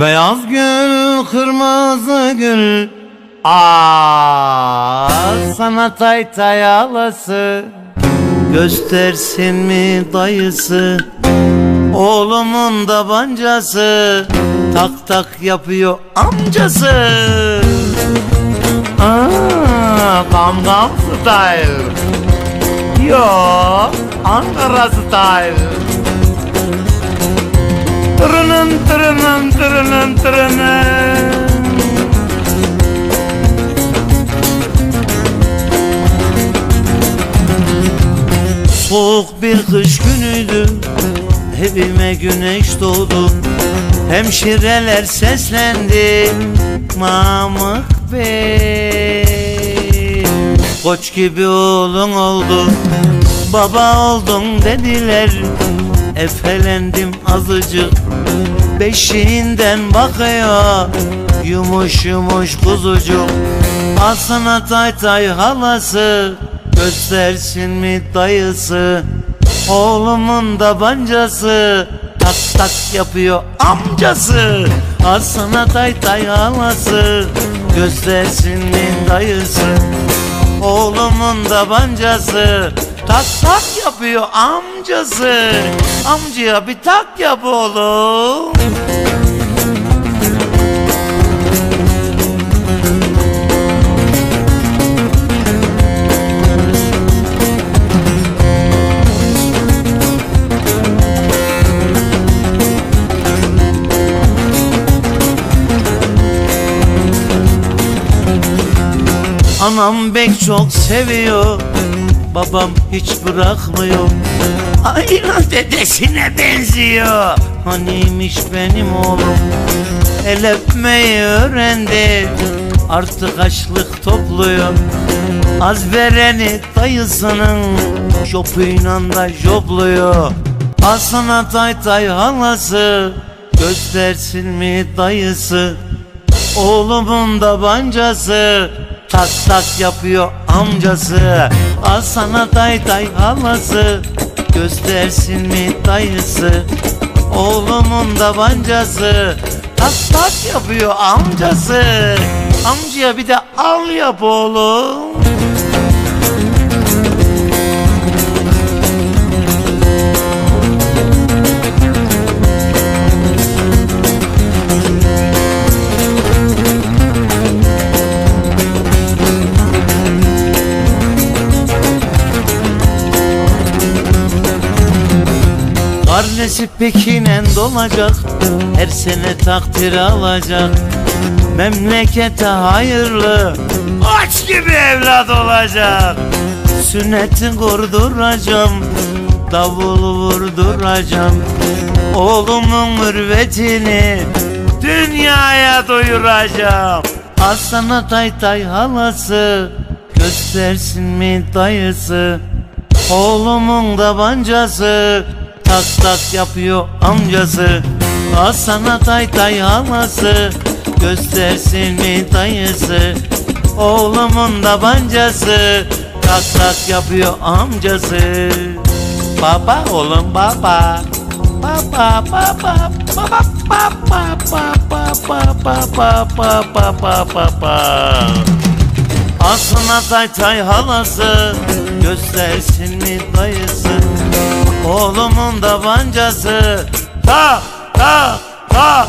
Beyaz gül, kırmızı gül. Aa, sana tay tay alası. Göstersin mi dayısı? Oğlumun da bancası. Tak tak yapıyor amcası. Aa, Gangnam style. Yo Ankara style Tırının tırının tırının tırının Soğuk bir kış günüydü Evime güneş doğdu. Hemşireler seslendi Mamık Bey. Koç gibi oğlun oldu Baba oldun dediler. Efelendim azıcık Beşiğinden bakıyor. Yumuş yumuş kuzucuk Asına tay tay halası. Göstersin mi dayısı? Oğlumun da bancası. Tak tak yapıyor amcası. Asına tay tay halası. Göstersin mi dayısı? Oğlumun da bancası Tak tak yapıyor amcası. Amcaya bir tak yap oğlum. Anam bek çok seviyor Babam hiç bırakmıyor. Aynı dedesine benziyor. Haniymiş benim oğlum. El öpmeyi öğrendi. Artık açlık topluyor. Az vereni dayısının Jopuyla da jopluyor. Asana tay tay halası Göstersin mi dayısı? Oğlumun da bancası Tak tak yapıyor amcası. Al sana tay tay halası. Göstersin mi dayısı? Oğlumun da bancası. Tak tak yapıyor amcası. Amcaya bir de al yap oğlum Pekinen dolacak Her sene takdir alacak. Memlekete hayırlı Aç gibi evlat olacak. Sünneti kurduracağım Davul vurduracağım. Oğlumun mürvetini Dünyaya doyuracağım. Asana tay tay halası Göstersin mi dayısı? Oğlumun da bancası Tak tak yapıyor amcası. Al sana tay tay halası Göstersin mi dayısı? Oğlumun da bancası. Tak tak yapıyor amcası. Baba oğlum baba. Baba baba Baba baba baba baba baba baba baba. Aslına tay tay halası Göstersin mi dayısı Oğlumun da bancası. Ta ta ta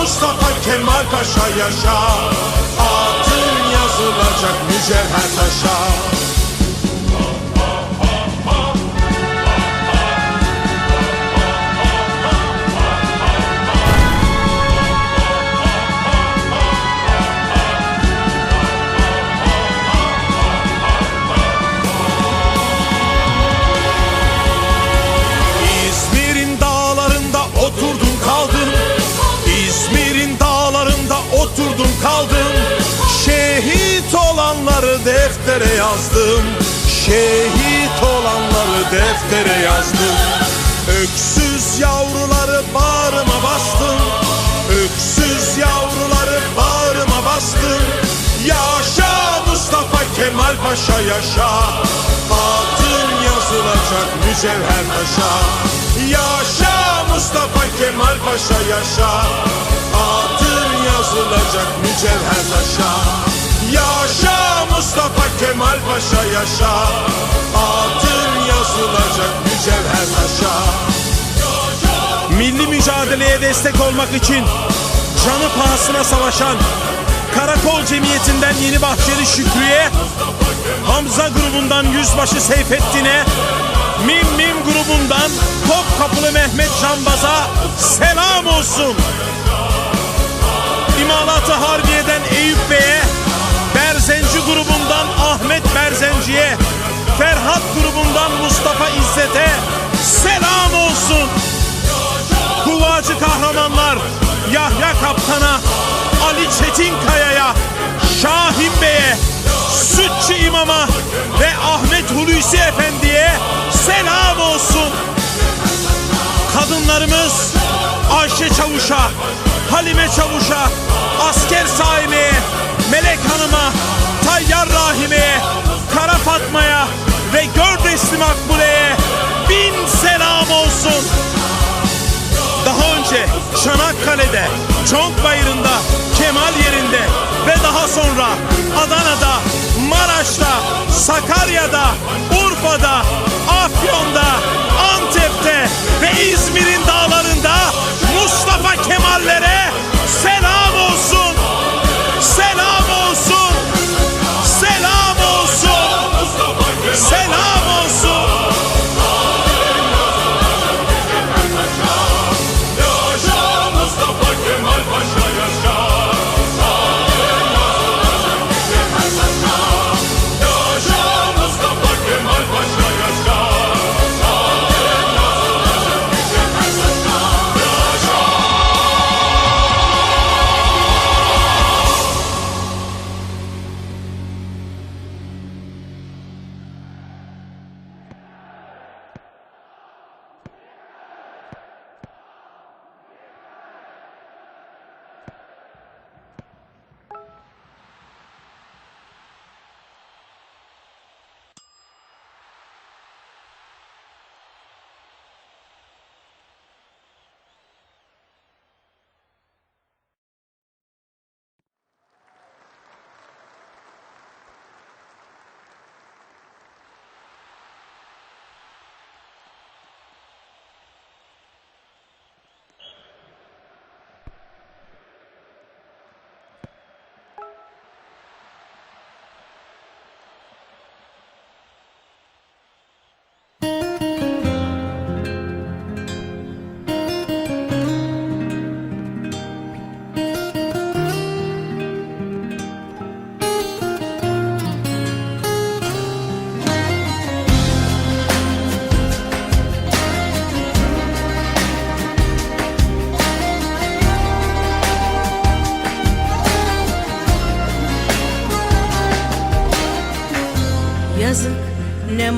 Mustafa Kemal Paşa yaşa. Adın yazılacak mücevher taşa kaldım. Şehit olanları deftere yazdım. Şehit olanları deftere yazdım. Öksüz yavruları bağrıma bastım. Öksüz yavruları bağrıma bastım. Yaşa Mustafa Kemal Paşa yaşa Yazılacak mücevher taşa Yaşa Mustafa Kemal Paşa yaşa. Adın yazılacak mücevher taşa Yaşa Mustafa Kemal Paşa yaşa. Adın yazılacak mücevher taşa Milli mücadeleye destek olmak için canı pahasına savaşan Karakol Cemiyeti'nden Yeni Bahçeli Şükrü'ye Hamza grubundan Yüzbaşı Seyfettin'e Mim Mim grubundan Topkapılı Mehmet Canbaz'a selam olsun. İmalatı Harbiye'den Eyüp Bey'e Berzenci grubundan Ahmet Berzenci'ye Ferhat grubundan Mustafa İzzet'e selam olsun. Kuvacı kahramanlar Yahya Kaptan'a, Ali Çetinkaya'ya, Şahin Bey'e, Sütçü İmam'a ve Ahmet Hulusi Efendi'ye selam olsun. Kadınlarımız Ayşe Çavuş'a, Halime Çavuş'a, Asker Saime'ye, Melek Hanım'a, Tayyar Rahime'ye, Kara Fatma'ya ve Gördesli Makbule'ye bin selam olsun. Daha önce Çanakkale'de, Çonk Bayırı'nda, Kemal yerinde ve daha sonra Adana'da, Maraş'ta, Sakarya'da, Urfa'da, Afyon'da, Antep'te ve İzmir'in dağlarında Mustafa Kemal'lere selam olsun. Selam olsun. Selam olsun. Selam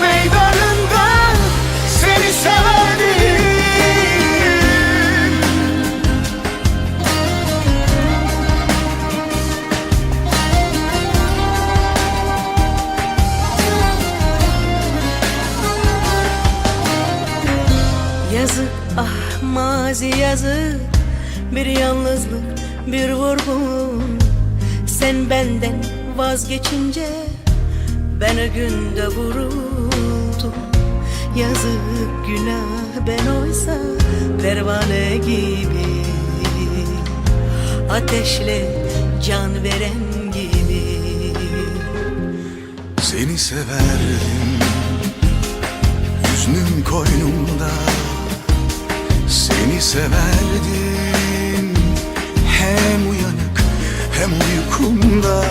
meydanında Seni severdim. Yazık ah mazi Bir yalnızlık bir vurgun. Sen benden vazgeçince Ben o günde vuruldum. Yazık günah ben oysa Pervane gibi. Ateşle can veren gibi. Seni severdim. Hüznün koynumda. Seni severdim. Hem uyanık hem uykumda.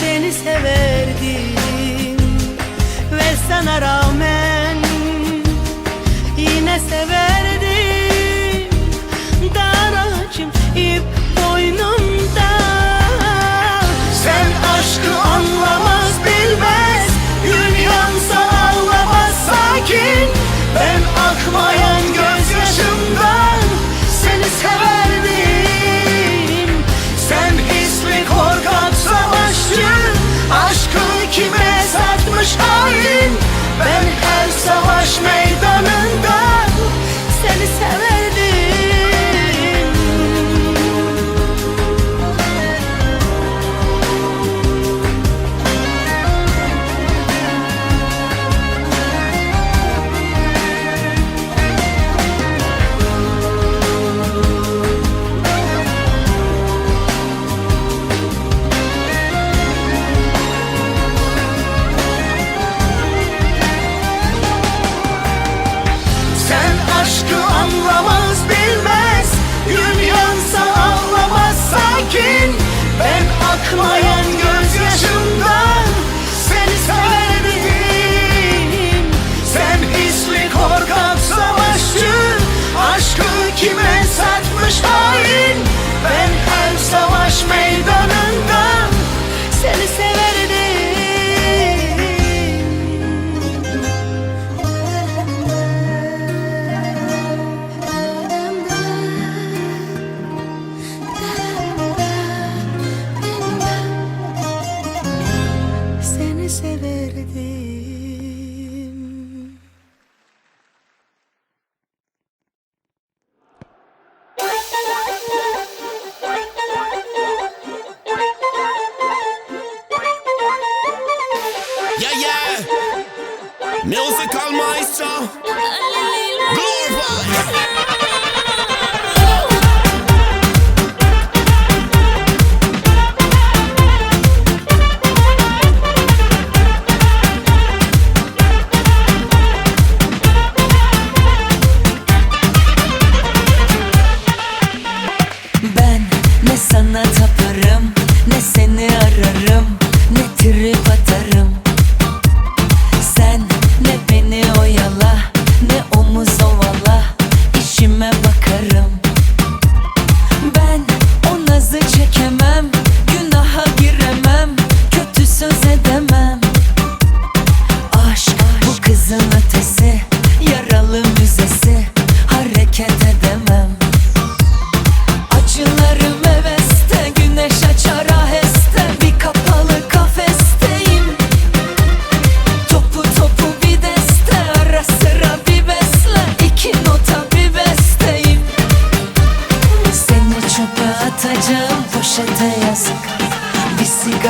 Seni severdim. ve sana rağmen yine severdim. Dar ağacım ip boynumda. Sen aşkı anlamaz bilmez. Gün yansa ağlamaz sakin. Ben akmayan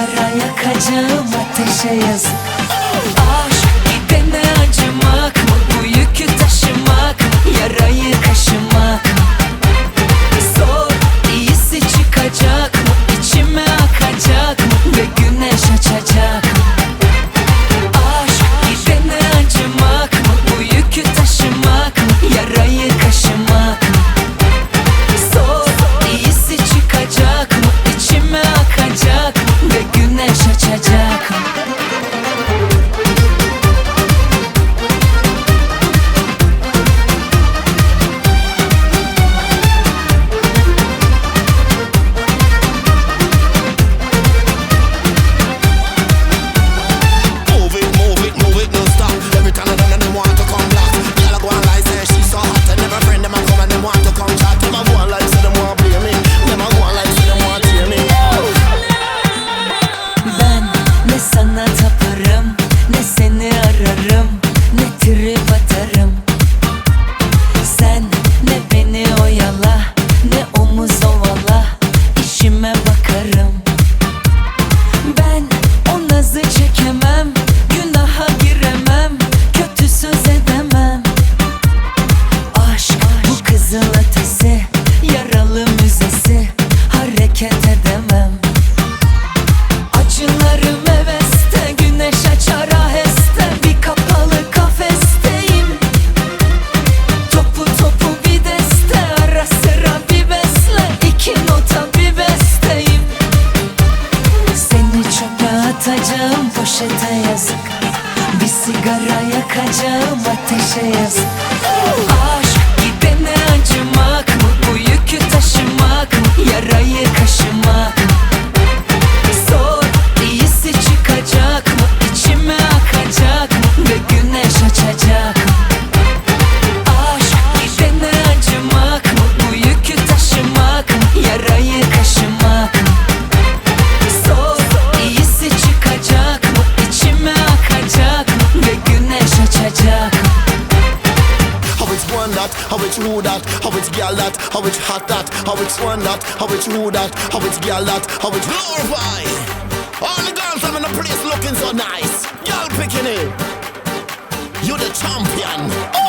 Yakacağım ateşe yazık. золотой. that, how it's hot that, how it's fun that, how it's rude that, how it's girl that, how it's glorify. All the girls I'm in the place looking so nice. Girl picking it. You the champion.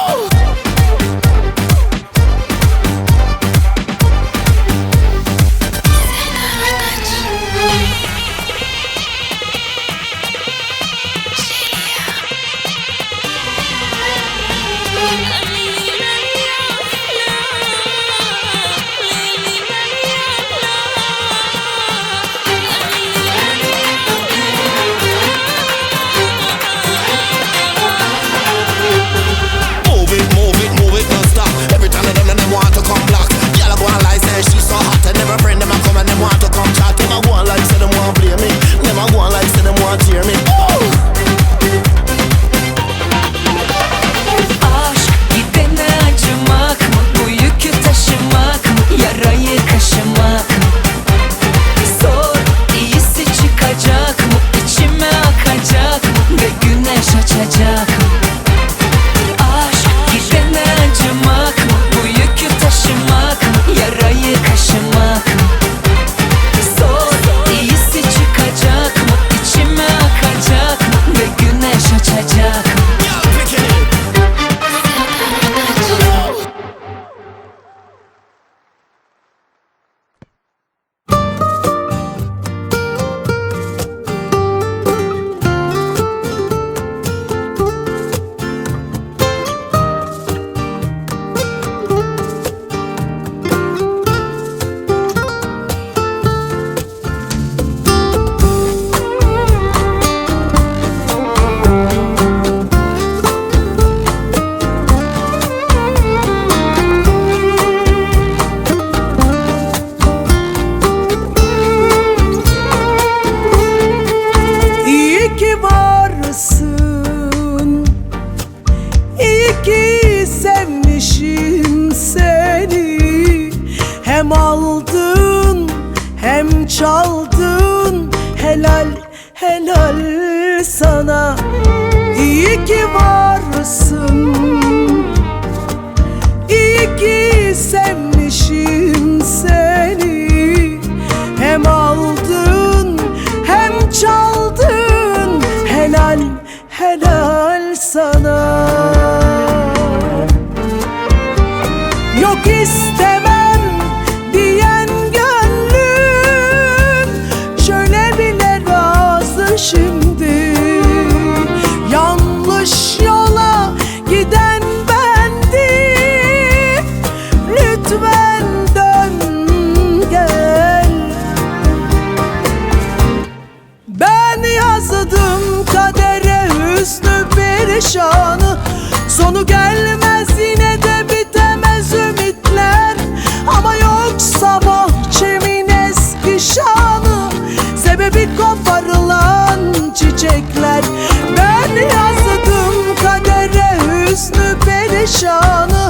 Perişanı